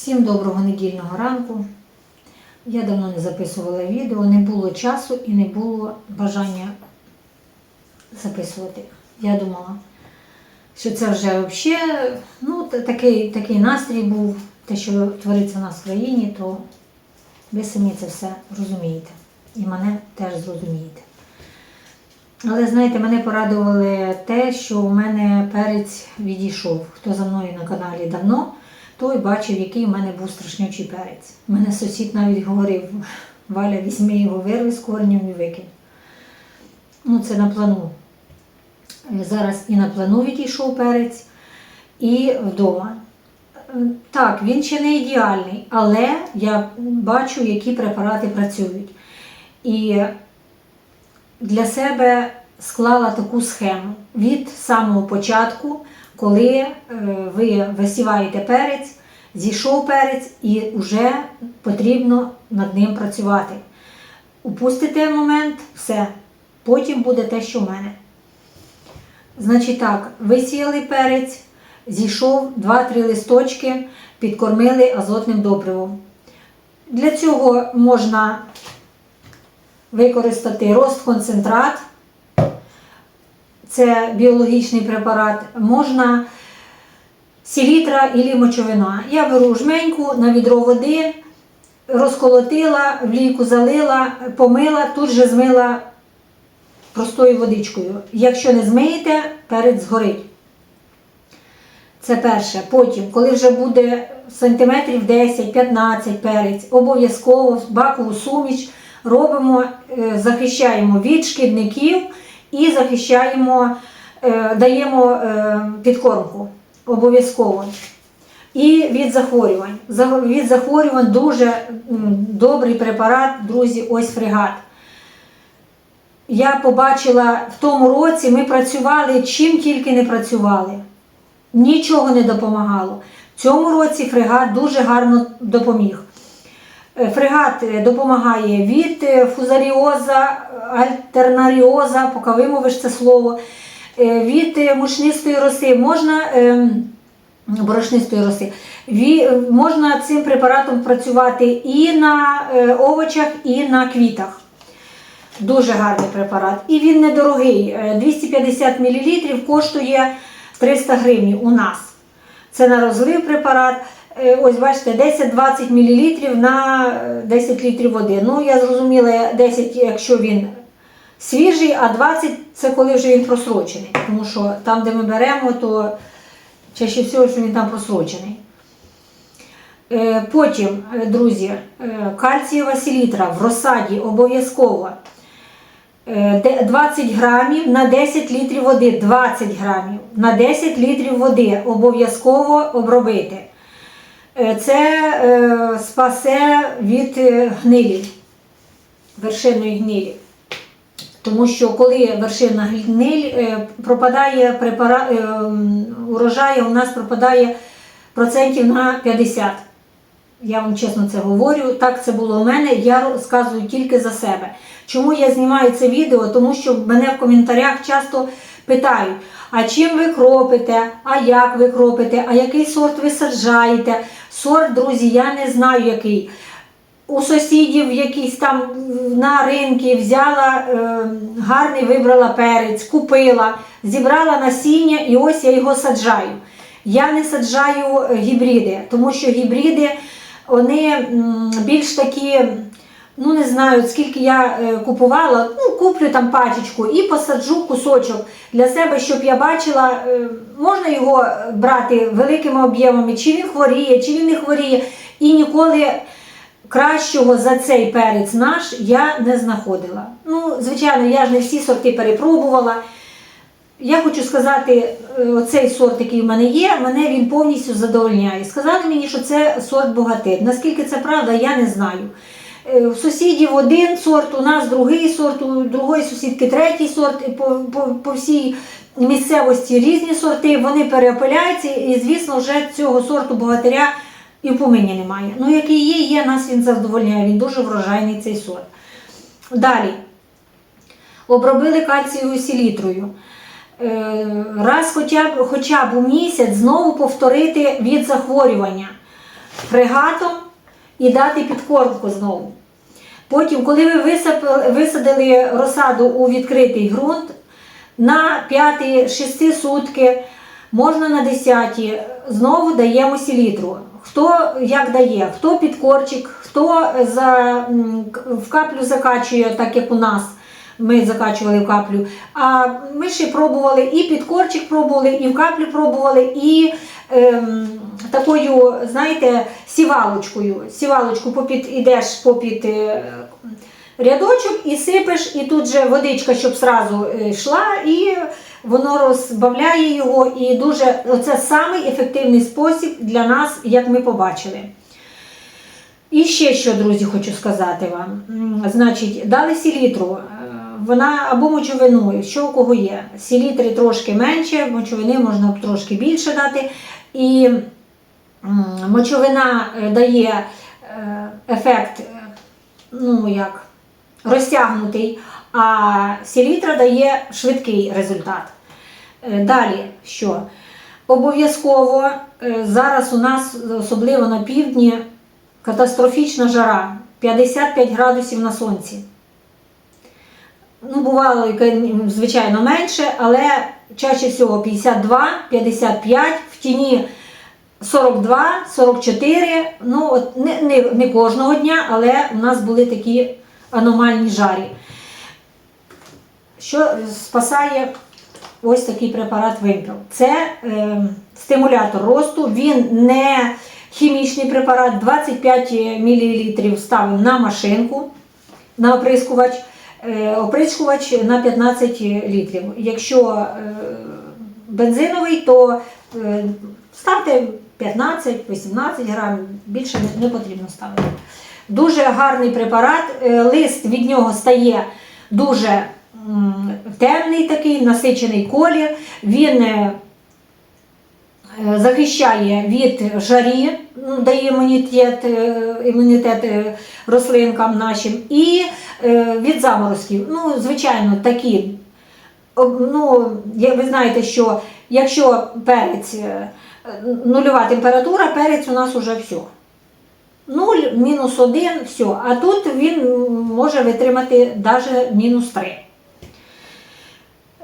Всім доброго недільного ранку. Я давно не записувала відео, не було часу і не було бажання записувати. Я думала, що це вже взагалі ну, такий, такий настрій був, те, що твориться в нас в країні, то ви самі це все розумієте. І мене теж зрозумієте. Але знаєте, мене порадували те, що у мене перець відійшов. Хто за мною на каналі давно, той бачив, який у мене був страшнючий перець. У мене сусід навіть говорив, Валя, візьми його, вирви з коренем і викинь. Ну, це на плану. Зараз і на плану відійшов перець, і вдома. Так, він ще не ідеальний, але я бачу, які препарати працюють. І для себе склала таку схему від самого початку, коли е, ви висіваєте перець, зійшов перець і вже потрібно над ним працювати. Упустите момент, все. Потім буде те, що в мене. Значить так, висіяли перець, зійшов 2-3 листочки, підкормили азотним добривом. Для цього можна використати розконцентрат, це біологічний препарат, можна селітра і мочовина. Я беру жменьку на відро води, розколотила, в лійку залила, помила, тут же змила простою водичкою. Якщо не змиєте, перець згорить. Це перше. Потім, коли вже буде сантиметрів 10-15 перець, обов'язково бакову суміш робимо, е, захищаємо від шкідників і захищаємо, е, даємо е, підкормку. Обов'язково. І від захворювань. Від захворювань дуже добрий препарат, друзі, ось фрегат. Я побачила в тому році, ми працювали чим тільки не працювали. Нічого не допомагало. В цьому році фрегат дуже гарно допоміг. Е, Фрегат е, допомагає від е, фузаріоза, альтернаріоза, поки вимовиш це слово, від мучнистої роси, можна ем, борошнистої роси. Можна цим препаратом працювати і на овочах, і на квітах. Дуже гарний препарат. І він недорогий. Е, 250 мл коштує 300 гривень у нас. Це на розлив препарат. Е, Ось бачите, 10-20 мл на е, 10 літрів води. Ну, я зрозуміла, 10, якщо він свіжий, а 20 це коли вже він просрочений. Тому що там, де ми беремо, то чаще всього, що він там просрочений. Е, Потім, е, друзі, е, кальцієва селітра в розсаді обов'язково. Е, 20 грамів на 10 літрів води. 20 грамів на 10 літрів води обов'язково обробити. Е, Це е, спасе від е, гнилі, вершинної гнилі. Тому що коли вершина гниль пропадає препара... урожаю, у нас пропадає процентів на 50. Я вам чесно це говорю. Так це було у мене. Я розказую тільки за себе. Чому я знімаю це відео? Тому що мене в коментарях часто питають: а чим ви кропите, а як ви кропите, а який сорт ви саджаєте? Сорт, друзі, я не знаю який. У сусідів якісь там на ринки взяла е, гарний вибрала перець, купила, зібрала насіння і ось я його саджаю. Я не саджаю гібриди, тому що гібриди вони більш такі, ну не знаю, скільки я е, купувала, ну куплю там пачечку і посаджу кусочок для себе, щоб я бачила, е, можна його брати великими об'ємами, чи він хворіє, чи він не хворіє. І ніколи кращого за цей перець наш я не знаходила. Ну, звичайно, я ж не всі сорти перепробувала. Я хочу сказати, е, оцей сорт, який в мене є, мене він повністю задовольняє. Сказали мені, що це сорт богатир. Наскільки це правда, я не знаю. Е, У сусідів один сорт, у нас другий сорт, у другої сусідки третій сорт, і по, по, по всій місцевості різні сорти, вони переопиляються, і, звісно, вже цього сорту богатиря і в помині немає. Ну, який є, є, нас він задовольняє, він дуже врожайний цей сорт. Далі. Обробили кальцієвою селітрою. Е, Раз хоча б, хоча б у місяць знову повторити від захворювання. фрегатом і дати підкормку знову. Потім, коли ви висадили розсаду у відкритий ґрунт, на 5-6 сутки, можна на 10, знову даємо селітру. Хто як дає, хто під корчик, хто за, в каплю закачує, так як у нас. Ми закачували в каплю. А ми ще пробували і під корчик пробували, і в каплю пробували, і ем, такою, знаєте, сівалочкою. Сівалочку попід, ідеш попід е, рядочок і сипеш, і тут же водичка, щоб зразу е, йшла, і воно розбавляє його. І дуже це самий ефективний спосіб для нас, як ми побачили. І ще що, друзі, хочу сказати вам. Значить, дали селітру. Вона або мочовину, що у кого є. Селітри трошки менше, мочовини можна трошки більше дати. І мочовина е, дає е, ефект, е, ну як, розтягнутий, а селітра дає швидкий результат. Далі що? Обов'язково зараз у нас, особливо на півдні, катастрофічна жара 55 градусів на сонці. Ну, бувало, звичайно, менше, але чаще всього 52, 55, в тіні 42, 44. Ну, от не, не, не кожного дня, але у нас були такі аномальні жарі. Що спасає ось такий препарат Вимпел? Це е, стимулятор росту, він не хімічний препарат, 25 мл ставимо на машинку, на оприскувач, оприскувач на 15 літрів. Якщо е, бензиновий, то е, ставте 15-18 грамів, більше не, потрібно ставити. Дуже гарний препарат, е, лист від нього стає дуже темний такий, насичений колір. Він е, е, захищає від жарі, ну, дає імунітет, е, імунітет е, рослинкам нашим, і е, від заморозків. Ну, звичайно, такі. Ну, ви знаєте, що якщо перець е, нульова температура, перець у нас уже все. 0, мінус 1, все. А тут він може витримати навіть мінус 3.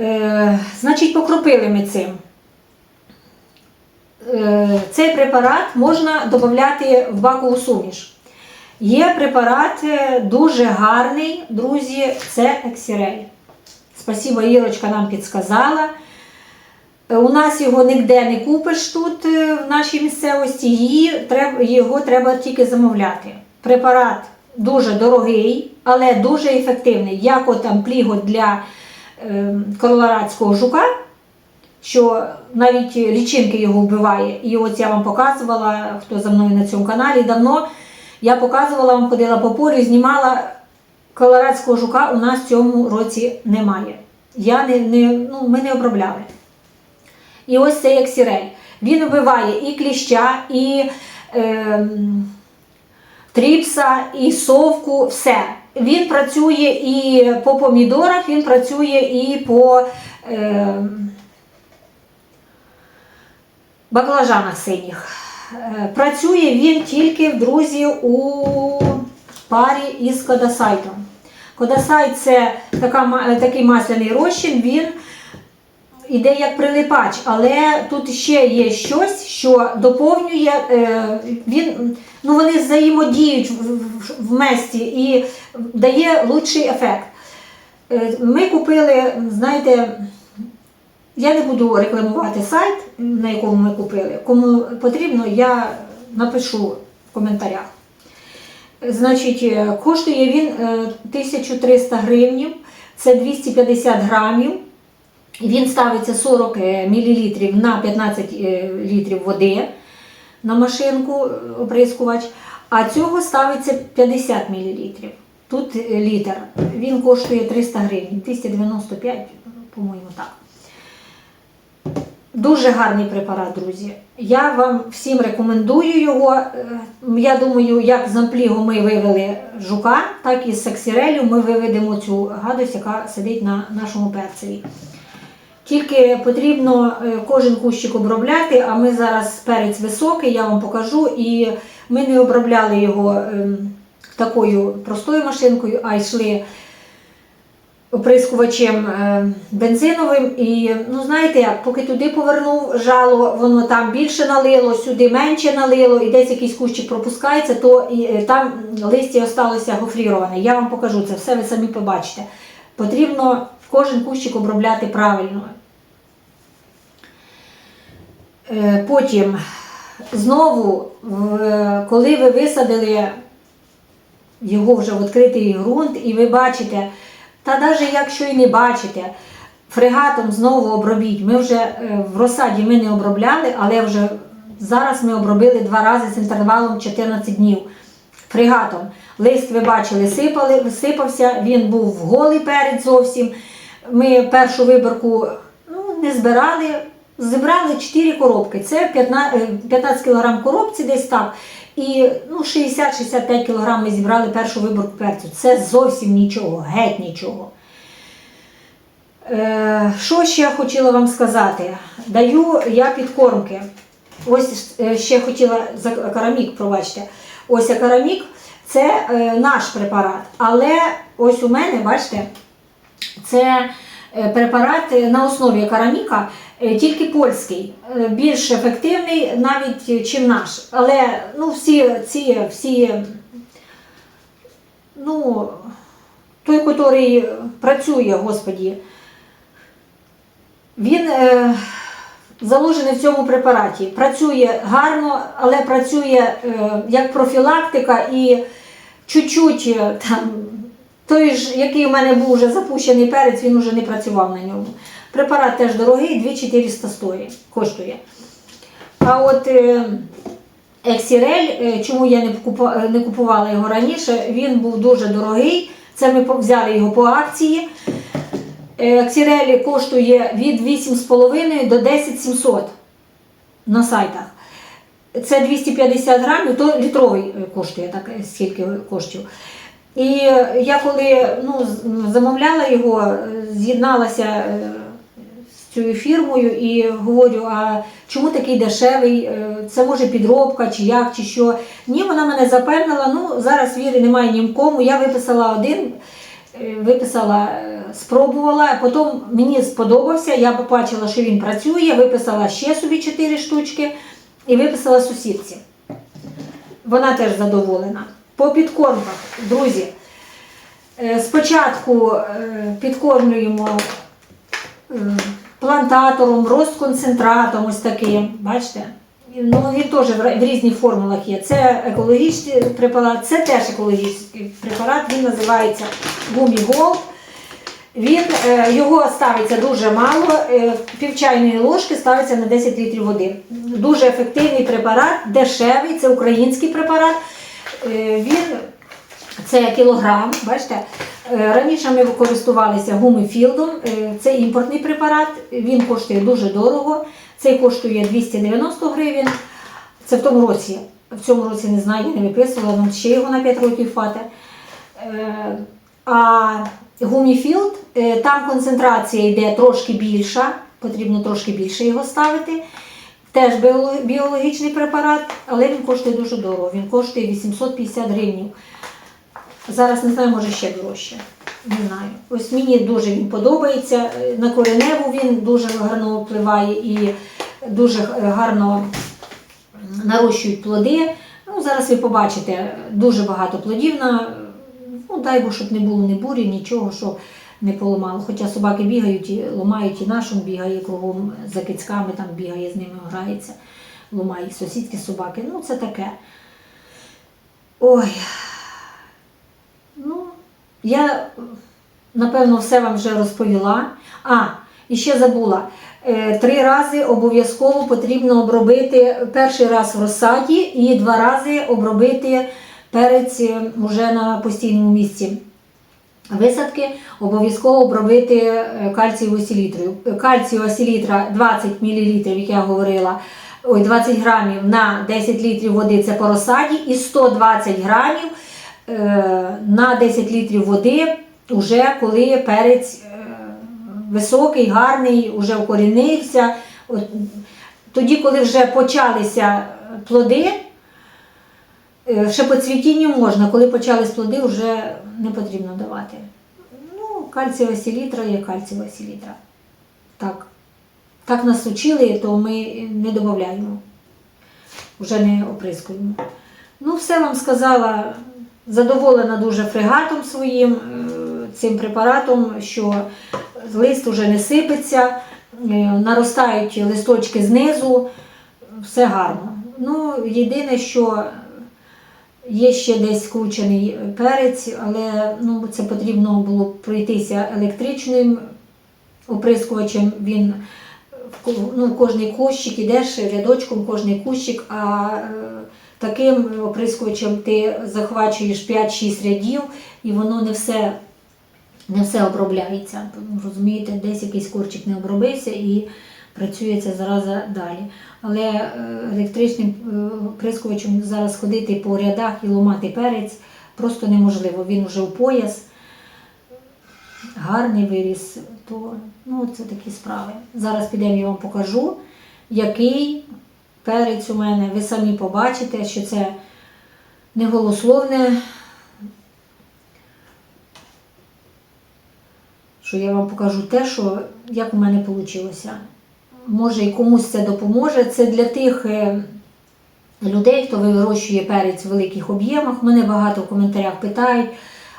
Е, значить, покропили ми цим. Е, цей препарат можна додати в бакову суміш. Є препарат е, дуже гарний, друзі, це Ексірель. Спасибо, Ірочка нам підсказала. Е, У нас його ніде не купиш тут в нашій місцевості, його треба тільки замовляти. Препарат дуже дорогий, але дуже ефективний. Як от там для е, колорадського жука, що навіть лічинки його вбиває. І от я вам показувала, хто за мною на цьому каналі давно, я показувала вам, ходила по полю знімала колорадського жука у нас в цьому році немає. Я не, не, ну, ми не обробляли. І ось цей ексірель. Він вбиває і кліща, і ем, тріпса, і совку, все. Він працює і по помідорах, він працює і по ем, баклажанах синіх. Е, Працює він тільки, в друзі, у парі із кодасайтом. Кодасайт це така, такий масляний розчин, він іде як прилипач, але тут ще є щось, що доповнює, е, він, ну вони взаємодіють в, месті і дає лучший ефект. Е, Ми купили, знаєте, я не буду рекламувати сайт, на якому ми купили. Кому потрібно, я напишу в коментарях. Значить, е, коштує він е, 1300 гривнів, це 250 грамів. Він ставиться 40 мл на 15 е, літрів води на машинку е, оприскувач, а цього ставиться 50 мл. Тут е, літр. Він коштує 300 гривень, 295, по-моєму, так. Дуже гарний препарат, друзі. Я вам всім рекомендую його. Е, Я думаю, як з амплігу ми вивели жука, так і з саксірелю ми виведемо цю гадость, яка сидить на нашому перцеві. Тільки потрібно е, кожен кущик обробляти, а ми зараз перець високий, я вам покажу. І ми не обробляли його ем, такою простою машинкою, а йшли оприскувачем е, бензиновим. І ну знаєте, як, поки туди повернув жало, воно там більше налило, сюди менше налило, і десь якийсь кущик пропускається, то і, е, там листя осталося гофріроване. Я вам покажу це, все ви самі побачите. Потрібно кожен кущик обробляти правильно. Е, Потім знову, коли ви висадили його вже в відкритий ґрунт, і ви бачите, та навіть якщо і не бачите, фрегатом знову обробіть. Ми вже е, в розсаді ми не обробляли, але вже зараз ми обробили два рази з інтервалом 14 днів. Фрегатом. Лист ви бачили, сипали, сипався, він був голий перед зовсім. Ми першу виборку ну, не збирали, зібрали 4 коробки. Це 15, е, 15 кг коробці десь так. І ну, 60-65 кг ми зібрали першу виборку перцю. Це зовсім нічого, геть нічого. Е, що ще я хотіла вам сказати? Даю я підкормки. Ось е, ще хотіла за карамік, пробачте. Ось карамік це е, наш препарат. Але ось у мене, бачите, це е, препарат е, на основі караміка, е, тільки польський, Е, більш ефективний навіть е, чим наш. Але ну, всі ці всі, ну, той, який працює, Господі, він е, заложений в цьому препараті. Працює гарно, але працює е, як профілактика і чуть-чуть е, там. Той ж, який у мене був вже запущений перець, він вже не працював на ньому. Препарат теж дорогий, 2400 стоїть, коштує. А от е, Ексірель, е, чому я не, купувала його раніше, він був дуже дорогий. Це ми взяли його по акції. Е, Ексірель коштує від 8,5 до 10,700 на сайтах. Це 250 грамів, то літровий е, коштує так, е, скільки коштів. І е, я коли ну, замовляла його, е, з'єдналася е, з цією фірмою і говорю, а чому такий дешевий? Це може підробка, чи як, чи що. Ні, вона мене запевнила. Ну, зараз віри немає ні в кому. Я виписала один, виписала, спробувала, а потім мені сподобався, я побачила, що він працює, виписала ще собі 4 штучки і виписала сусідці. Вона теж задоволена. По підкормках, друзі. е, Спочатку е, підкормлюємо е, плантатором, розконцентратом, ось таким. Бачите? Ну, він теж в різних формулах є. Це екологічний препарат, це теж екологічний препарат, він називається Гумі Голд. Він, його ставиться дуже мало, е, пів чайної ложки ставиться на 10 літрів води. Дуже ефективний препарат, дешевий, це український препарат. Е, Він це кілограм, бачите. Е, Раніше ми користувалися гумифілдом, е, це імпортний препарат, він коштує дуже дорого. Цей коштує 290 гривень. Це в тому році. В цьому році не знаю, я не виписувала, але ще його на 5 років. Е, А гуміфілд, там концентрація йде трошки більша, потрібно трошки більше його ставити. Теж біологічний препарат, але він коштує дуже дорого. Він коштує 850 гривень. Зараз не знаю, може ще дорожче. Не знаю. Ось мені дуже він подобається. На кореневу він дуже гарно впливає і дуже гарно нарощують плоди. Ну, зараз ви побачите дуже багато плодів на. Ну, дай Бог, щоб не було ні бурі, нічого, що не поламало. Хоча собаки бігають і ламають, і нашим бігає кругом за кицьками, там бігає з ними, грається, ламає сусідські собаки. Ну, це таке. Ой. Ну, я напевно все вам вже розповіла. А, і ще забула. Е, Три рази обов'язково потрібно обробити перший раз в розсаді і два рази обробити перець е, уже на постійному місці. Висадки обов'язково обробити е, кальцієвою селітрою. Кальцієва селітра 20 мл, як я говорила, ой, 20 грамів на 10 літрів води це по розсаді, і 120 грамів е, на 10 літрів води, уже коли перець е, високий, гарний, уже вкорінився. Тоді, коли вже почалися плоди, е, ще по цвітінню можна, коли почались плоди, вже не потрібно давати. Ну, кальцієва селітра є кальцієва селітра. Так. Так нас учили, то ми не додаємо. Вже не оприскуємо. Ну, все вам сказала. Задоволена дуже фрегатом своїм, е, цим препаратом, що лист уже не сипеться, е, наростають листочки знизу, все гарно. Ну, єдине, що є ще десь скручений перець, але ну, це потрібно було пройтися електричним оприскувачем. Він ну, кожний кущик ідеш рядочком, кожний кущик, а е, таким оприскувачем ти захвачуєш 5-6 рядів, і воно не все, не все обробляється. Розумієте, десь якийсь корчик не обробився і працює ця зараза далі. Але е, електричним е, зараз ходити по рядах і ломати перець просто неможливо. Він вже в пояс гарний виріс, то ну, це такі справи. Зараз підемо, я вам покажу, який перець у мене. Ви самі побачите, що це не голословне, що я вам покажу те, що як у мене вийшло. Може і комусь це допоможе. Це для тих е, людей, хто вирощує перець в великих об'ємах. Мене багато в коментарях питають,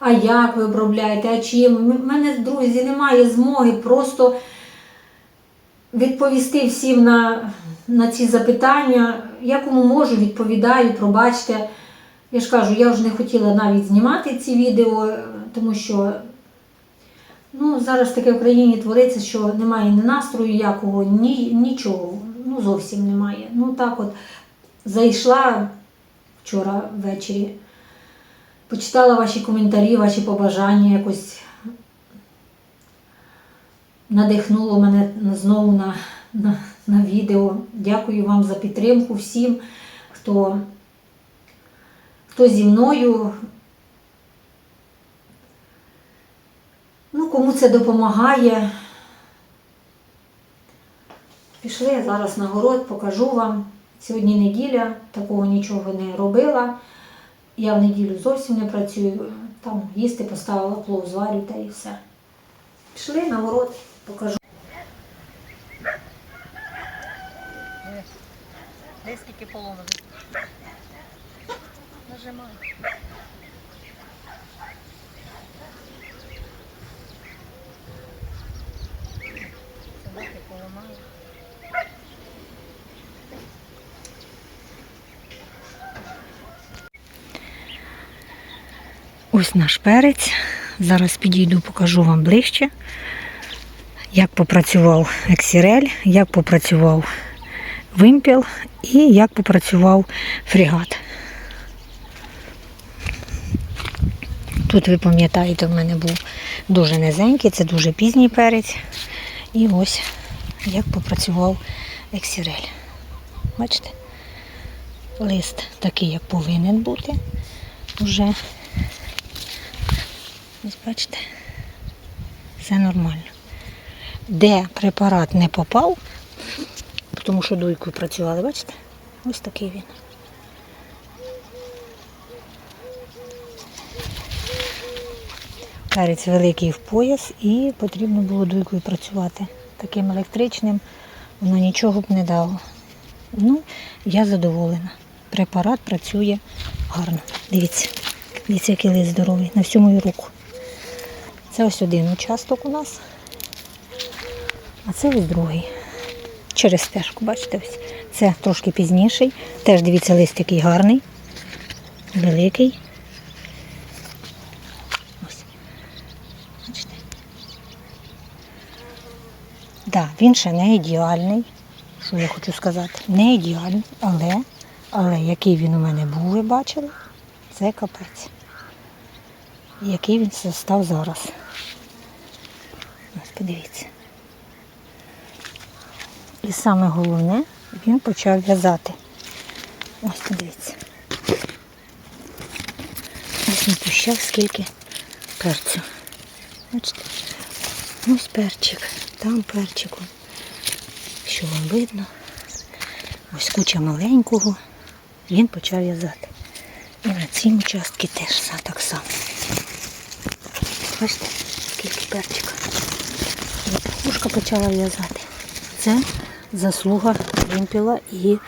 а як ви обробляєте, а чим. У мене, друзі, немає змоги просто відповісти всім на, на ці запитання. Я кому можу, відповідаю, пробачте. Я ж кажу, я вже не хотіла навіть знімати ці відео, тому що ну, зараз таке в країні твориться, що немає ні настрою якого, ні, нічого. Ну, зовсім немає. Ну так от зайшла вчора ввечері, почитала ваші коментарі, ваші побажання, якось надихнуло мене знову на, на, на відео. Дякую вам за підтримку всім, хто, хто зі мною. Кому це допомагає. Пішли я зараз на город, покажу вам. Сьогодні неділя, такого нічого не робила. Я в неділю зовсім не працюю. Там їсти поставила плов, зварю та і все. Пішли на город, покажу. Десь скільки поломано. Нажимай. Ось наш перець. Зараз підійду, покажу вам ближче, як попрацював ексірель, як попрацював вимпіл і як попрацював фрегат. Тут, ви пам'ятаєте, в мене був дуже низенький, це дуже пізній перець. І ось як попрацював ексірель. Бачите? Лист такий, як повинен бути. Уже Ось бачите, все нормально. Де препарат не попав, тому що дуйкою працювали, бачите? Ось такий він. Перець великий в пояс і потрібно було дуйкою працювати. Таким електричним воно нічого б не дало. Ну, я задоволена. Препарат працює гарно. Дивіться, дивіться, який лист здоровий на всю мою руку. Це ось один участок у нас, а це ось другий. Через стежку, бачите, ось. Це трошки пізніший. Теж дивіться, лист який гарний, великий. Да, він ще не ідеальний, що я хочу сказати. Не ідеальний, але, але який він у мене був, ви бачили, це капець. Який він став зараз. Ось подивіться. І саме головне, він почав в'язати. Ось подивіться. Ось на кущах скільки перцю. Бачите? Ось перчик, там перчик. он. Що вам видно? Ось куча маленького. Він почав в'язати. І на цім участки теж все так само. Бачите, скільки перчика. Пушка почала в'язати. Це заслуга вимпіла і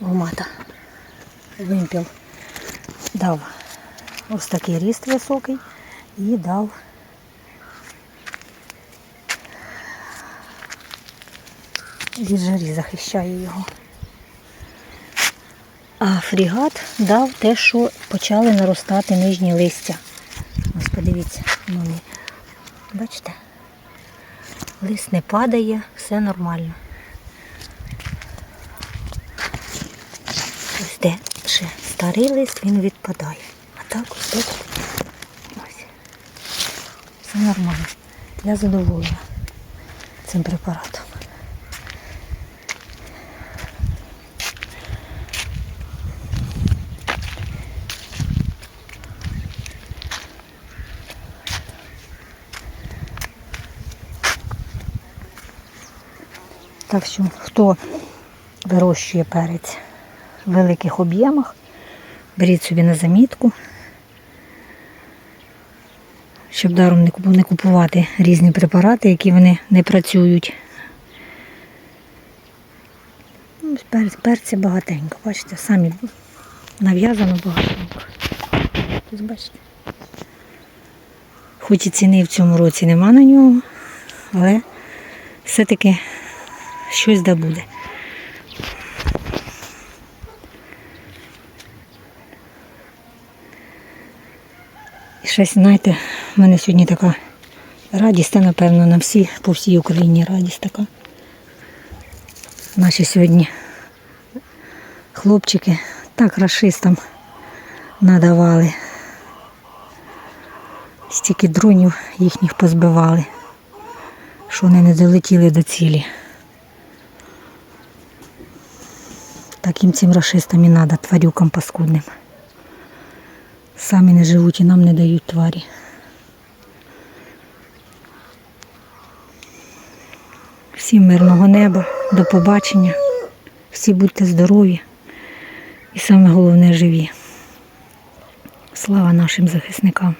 гумата. Вимпіл дав ось такий ріст високий і дав від жарі захищає його. А фрігат дав те, що почали наростати нижні листя. Ось подивіться, вони. Бачите? Лист не падає, все нормально. Ось де ще старий лист, він відпадає. А так ось бачите? Ось. Все нормально. Я задоволена цим препаратом. Так що, хто вирощує перець в великих об'ємах, беріть собі на замітку, щоб даром не купувати різні препарати, які вони не працюють. Ну, ось Перця багатенько, бачите, самі нав'язано багатенько. Ось бачите. Хоч і ціни в цьому році нема на нього, але все-таки щось да буде. І щось, знаєте, в мене сьогодні така радість, та напевно на всі, по всій Україні радість така. Наші сьогодні хлопчики так рашистам надавали. Стільки дронів їхніх позбивали, що вони не долетіли до цілі. Таким цим рашистам і треба, тварюкам паскудним. Самі не живуть і нам не дають тварі. Всім мирного неба, до побачення. Всі будьте здорові і саме головне живі. Слава нашим захисникам.